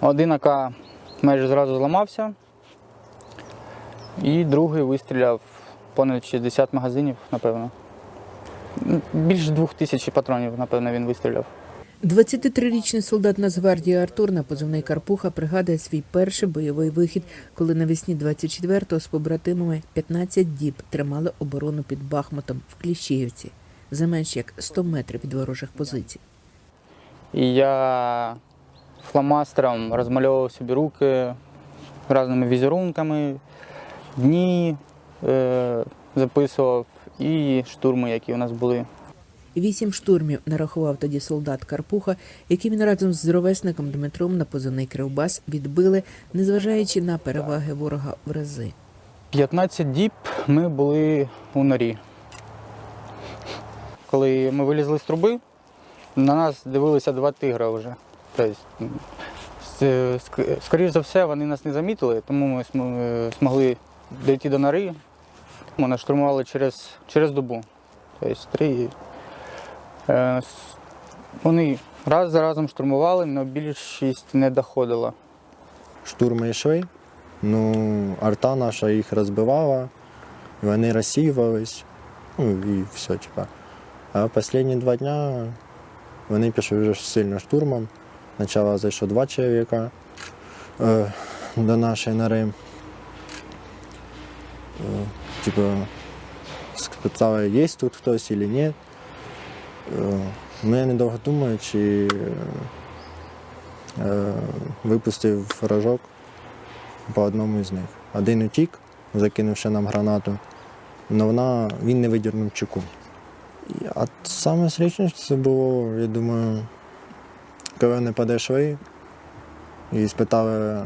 Один АК майже зразу зламався, і другий вистріляв понад 60 магазинів, напевно. Більше двох тисяч патронів, напевно, він вистріляв. 23-річний солдат Нацгвардії Артур на позивний Карпуха пригадує свій перший бойовий вихід, коли навесні 24-го з побратимами 15 діб тримали оборону під Бахмутом в Кліщіївці за менш як 100 метрів від ворожих позицій. І я фломастером розмальовував собі руки різними візерунками, дні е, записував і штурми, які у нас були. Вісім штурмів нарахував тоді солдат Карпуха, які він разом з ровесником Дмитром на позивний Кривбас відбили, незважаючи на переваги ворога в рази. 15 діб ми були у норі. Коли ми вилізли з труби, на нас дивилися два тигра вже. Тобто, скоріш за все, вони нас не замітили, тому ми е, змогли дійти до нори. Нас штурмували через, через добу. Тобто, три. Е, Вони раз за разом штурмували, але більшість не доходила. штурми йшли. Ну, арта наша їх розбивала, вони розсіювались. Ну і все, типа. А останні два дня вони пішли вже сильно штурмом. Спочатку зайшло два чоловіка е, до нашої нори. Е, типу, спитали, є тут хтось чи ні. Е, ну, я недовго думаючи, е, випустив рожок по одному із них. Один утік, закинувши нам гранату, але вона, він не видірнув чеку. А саме страшніше це було, я думаю, коли вони подійшли і спитали,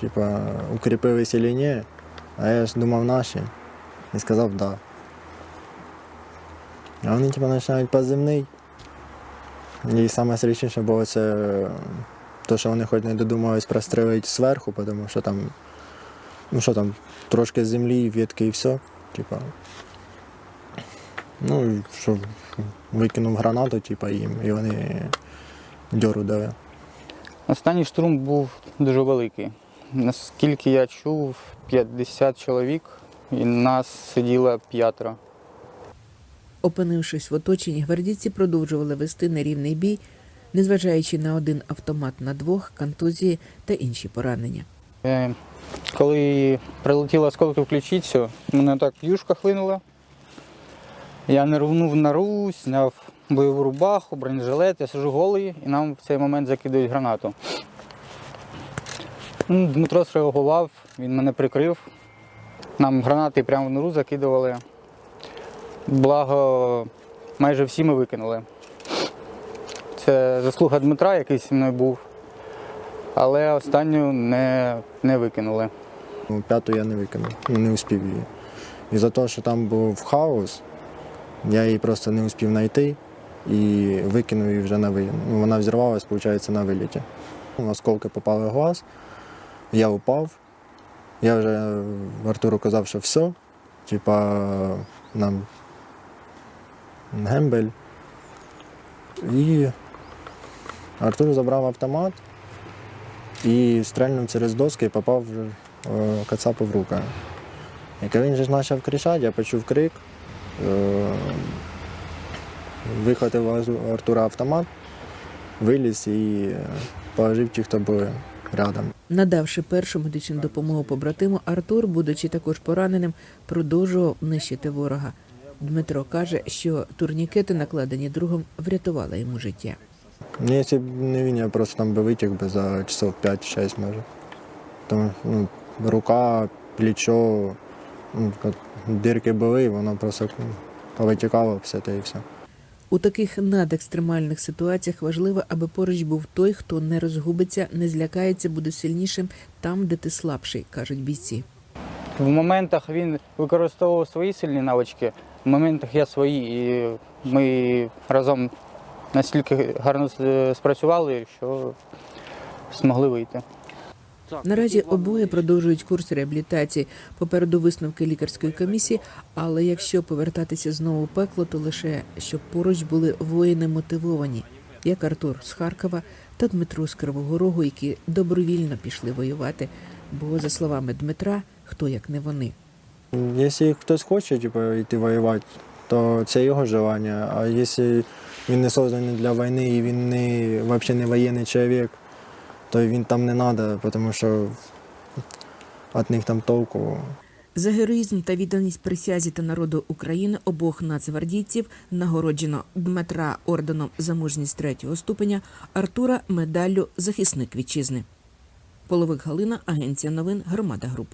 типа, укріпились чи ні, а я ж думав наші. І сказав. Да. А вони типа починають позивний. І саме страшніше було це то, що вони хоч не додумались прострелити зверху, тому що там, ну що там, трошки землі, ветки і все. Типа. Ну, і що викинув гранату, типа, їм, і вони дьору дали. Останній штурм був дуже великий. Наскільки я чув, 50 чоловік, і нас сиділо п'ятеро. Опинившись в оточенні, гвардійці продовжували вести нерівний бій, незважаючи на один автомат на двох, контузії та інші поранення. Е, Коли прилетіла осколки в ключицю, мене так юшка хлинула. Я не рвнув нору, зняв бойову рубаху, бронежилет, я сижу голий, і нам в цей момент закидають гранату. Ну, Дмитро среагував, він мене прикрив. Нам гранати прямо в нору закидували. Благо, майже всі ми викинули. Це заслуга Дмитра, який зі мною був, але останню не, не викинули. Ну, п'яту я не викинув, ну не успів її. І за те, що там був хаос, я її просто не успів знайти і викинув її вже на виліт. Ну, вона взірвалась, виходить, на виліті. Осколки попали в глаз, я упав. Я вже Артуру казав, що все, типа нам гембель. І Артур забрав автомат і стрельнув через доски і попав е, Кацапу в. І коли він же почав кричати, я почув крик, вихватив Артура автомат, виліз і е, положив ті, хто були рядом. Надавши першу медичну допомогу побратиму, Артур, будучи також пораненим, продовжував нищити ворога. Дмитро каже, що турнікети, накладені другом, врятували йому життя. Ну, якщо б не він, я просто там би витяг би за часов 5-6 може. Тому ну, рука, плечо, ну, от були, і воно просто повитікало все те і все. У таких надекстремальних ситуаціях важливо, аби поруч був той, хто не розгубиться, не злякається, буде сильнішим там, де ти слабший, кажуть бійці. В моментах він використовував свої сильні навички, в моментах я свої. І ми разом настільки гарно спрацювали, що змогли вийти. Наразі обоє продовжують курс реабілітації. Попереду висновки лікарської комісії. Але якщо повертатися знову в пекло, то лише щоб поруч були воїни мотивовані, як Артур з Харкова та Дмитру з Кривого Рогу, які добровільно пішли воювати. Бо, за словами Дмитра, хто як не вони. Якщо хтось хоче типу, йти воювати, то це його желання. А якщо він не созданий для війни і він не, взагалі не воєнний чоловік, то він там не треба, тому що від них там толку. За героїзм та відданість присязі та народу України обох нацгвардійців нагороджено Дмитра орденом за мужність третього ступеня, Артура медаллю захисник вітчизни. Половик Галина, агенція новин, громада груп.